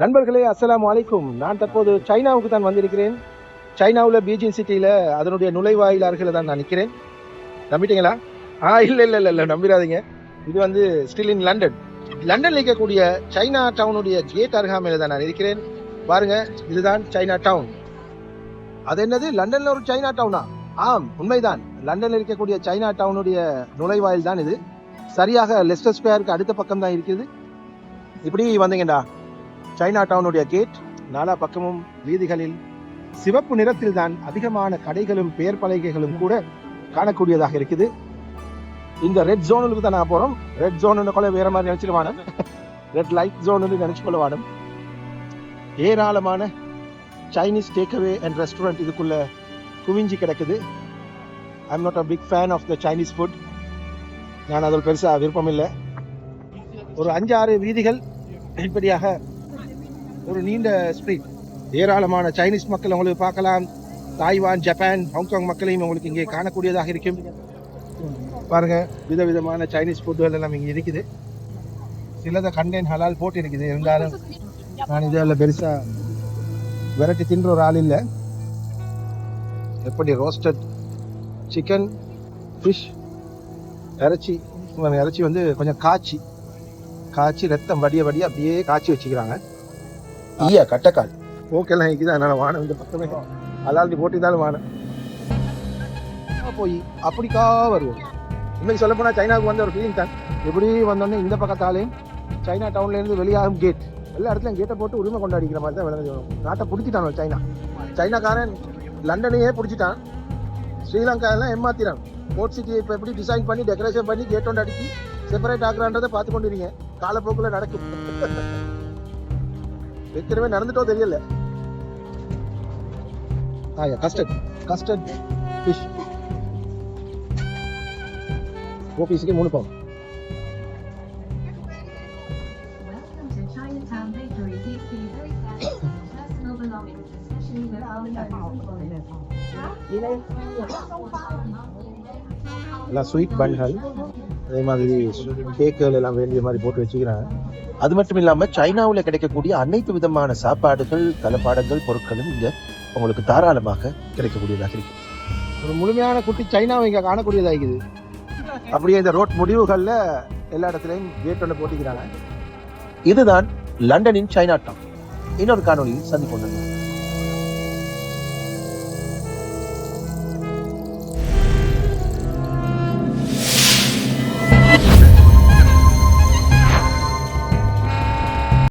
நண்பர்களே அஸ்லாம் வலைக்கும் நான் தற்போது சைனாவுக்கு தான் வந்திருக்கிறேன். சைனாவில் பீஜிங் சிட்டியில் அதனுடைய நுழைவாயில் அருகில் தான் நான் நிற்கிறேன் நம்பிட்டீங்களா? ஆ இல்லை இல்லை இல்லை இல்லை நம்பிடாதீங்க. இது வந்து ஸ்டில் இன் லண்டன் லண்டனில் இருக்கக்கூடிய சைனா டவுனுடைய கேட் அருகாமையில் தான் நான் இருக்கிறேன். பாருங்க இதுதான் சைனா டவுன். அது என்னது? லண்டனில் ஒரு சைனா டவுனா? ஆம் உண்மைதான். லண்டனில் இருக்கக்கூடிய சைனா டவுனுடைய நுழைவாயில் தான் இது. சரியாக லெஸ்டர் ஸ்கொயருக்கு அடுத்த பக்கம் தான் இருக்குது இப்படி வந்தீங்கடா. சைனா டவுனுடைய கேட் நாலா பக்கமும் வீதிகளில் சிவப்பு நிறத்தில் தான் அதிகமான கடைகளும் பெயர் பலகைகளும் கூட காணக்கூடியதாக இருக்குது. இந்த ரெட் ஜோனுக்கு தான் நான் போறோம். ரெட் ஜோனு கூட வேற மாதிரி நினைச்சிருவானு ரெட் லைட் ஜோனு நினைச்சு கொள்ளுவானும் ஏராளமான சைனீஸ் டேக்அவே அண்ட் ரெஸ்டாரண்ட் இதுக்குள்ள குவிஞ்சி கிடக்குது. I am not a big fan of the Chinese food நான் அதில் பெருசாக விருப்பம் இல்லை ஒரு அஞ்சாறு வீதிகள் இப்படியாக ஒரு நீண்ட ஸ்ட்ரீட் ஏராளமான சைனீஸ் மக்கள் உங்களுக்கு பார்க்கலாம். தாய்வான் ஜப்பான் ஹாங்காங் மக்களையும் உங்களுக்கு இங்கே காணக்கூடியதாக இருக்கும். பாருங்கள் விதவிதமான சைனீஸ் ஃபுட்டுகள் எல்லாம் இங்கே இருக்குது. சிலதை கண்டேன் ஹலால் போட்டு இருக்குது. இருந்தாலும் நான் இதில் பெருசாக வெரைட்டி தின்ற ஒரு ஆள் இல்லை. எப்படி ரோஸ்டட் சிக்கன் ஃபிஷ் இறைச்சி இவங்க இறைச்சி வந்து கொஞ்சம் காய்ச்சி காய்ச்சி ரத்தம் வடிய வடிய அப்படியே காய்ச்சி வச்சுக்கிறாங்க. ஈயா கட்டக்கால். ஓகேலாம் தான் என்னால் வானம் இந்த பக்கமே. அலால்டி போட்டுதாலும் வானம். போய். அப்படிக்கா வருவோம். இன்னைக்கு சொல்ல போனால் சைனாவுக்கு வந்த ஒரு ஃபீலிங் தான். எப்படி வந்தோடனே இந்த பக்கத்தாலேயும் சைனா டவுன்லேருந்து வெளியாகும் கேட் எல்லா இடத்துலையும் கேட்டை போட்டு உரிமை கொண்டாடிக்கிற மாதிரி தான் விளங்குது நாட்டை பிடிச்சிட்டான் சைனா? சைனாக்காரன் லண்டனையே பிடிச்சிட்டான். ஸ்ரீலங்காலாம் ஏமாத்திறான் போர்ட் சிட்டியை இப்போ எப்படி டிசைன் பண்ணி டெக்கரேஷன் பண்ணி கேட் ஒன்று அடிச்சு செப்பரேட் ஆகுறான்றதை பார்த்து கொண்டு காலப்போக்கில் நடக்கும். ஏற்கனவே நடந்துட்டோ தெரியல ஆயா கஸ்டர்ட் கஸ்டர்ட் ஃபிஷ் ஓபிஸுக்கு மூணு பவுன் Welcome to Chinatown Bakery. அதே மாதிரி கேக்குகள் எல்லாம் வேண்டிய மாதிரி போட்டு வச்சுக்கிறாங்க. அது மட்டும் இல்லாம சைனாவுல கிடைக்கக்கூடிய அனைத்து விதமான சாப்பாடுகள் தளபாடங்கள் பொருட்களும் இங்க உங்களுக்கு தாராளமாக கிடைக்கக்கூடியதாக இருக்கு ஒரு முழுமையான குட்டி சைனாவை இங்கே காணக்கூடியதாக இருக்குது அப்படியே இந்த ரோட் முடிவுகளில் எல்லா இடத்துலையும் கேட் ஒன்று போட்டிக்கிறாங்க இதுதான் லண்டனின் சைனா டவுன் இன்னொரு சந்திப்போம். நண்பர்களே.